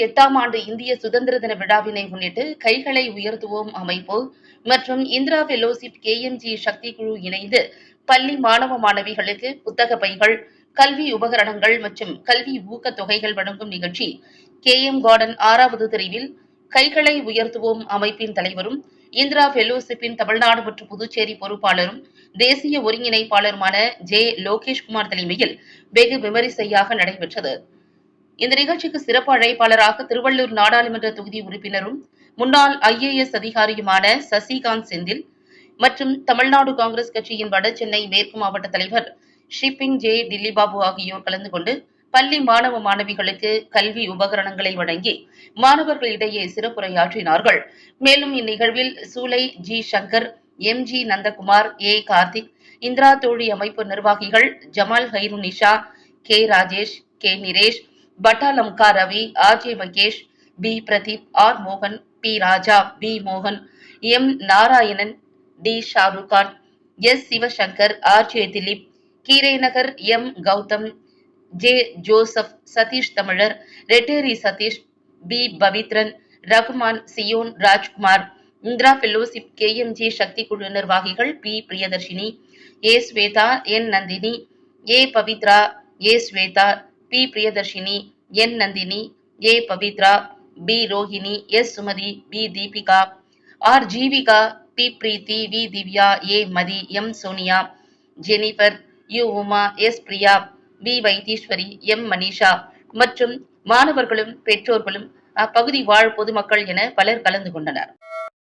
எட்டாம் ஆண்டு இந்திய சுதந்திர தின விழாவினை முன்னிட்டு கைகளை உயர்த்துவோம் அமைப்பு மற்றும் இந்திரா ஃபெலோஷிப் கேஎம்ஜி சக்தி குழு இணைந்து பள்ளி மாணவ மாணவிகளுக்கு புத்தக பைகள் கல்வி உபகரணங்கள் மற்றும் கல்வி ஊக்கத் தொகைகள் வழங்கும் நிகழ்ச்சி கே எம் கார்டன் ஆறாவது தெரிவில் கைகளை உயர்த்துவோம் அமைப்பின் தலைவரும் இந்திரா ஃபெலோஷிப்பின் தமிழ்நாடு மற்றும் புதுச்சேரி பொறுப்பாளரும் தேசிய ஒருங்கிணைப்பாளருமான ஜே லோகேஷ்குமார் தலைமையில் வெகு விமரிசையாக நடைபெற்றது. இந்த நிகழ்ச்சிக்கு சிறப்பு அழைப்பாளராக திருவள்ளூர் நாடாளுமன்ற தொகுதி உறுப்பினரும் முன்னாள் ஐஏஎஸ் அதிகாரியுமான சசிகாந்த் செந்தில் மற்றும் தமிழ்நாடு காங்கிரஸ் கட்சியின் வட சென்னை மேற்கு மாவட்ட தலைவர் ஷிப்பிங் ஜே டில்லிபாபு ஆகியோர் கலந்து கொண்டு பள்ளி மாணவ மாணவிகளுக்கு கல்வி உபகரணங்களை வழங்கி மாணவர்களிடையே சிறப்புரையாற்றினார்கள். மேலும் இந்நிகழ்வில் சூலை G Shankar M G Nandakumar ஏ கார்த்திக் இந்திரா தோழி அமைப்பு நிர்வாகிகள் Jamal ஹைரு Nisha K Rajesh K Niresh பட்டாலம்கா Ravi R J Mahesh B Pradeep R மோகன் பி ராஜா பி மோகன் M Narayanan D Shahrukh Khan S Sivasankar R J Dilip கீரைநகர் M Gautham J Joseph Satish தமிழர் Retteri Satish B Pavithran Rahman Zion Rajkumar Indira fellowship KMG சக்தி குழு நிர்வாகிகள் B Priyadarshini A Swetha N Nandhini A Pavithra A Swetha P Priyadharshini N Nandhini A Pavithra P Rohini S Sumathi P Deepika R Jeevika P Preethi V Divya A Mathi M Sonia Jennifer U Uma S Priya P Vaitheeswari M Manisha மற்றும் மாணவர்களும் பெற்றோர்களும் அப்பகுதி வாழ் பொதுமக்கள் என பலர் கலந்து கொண்டனர்.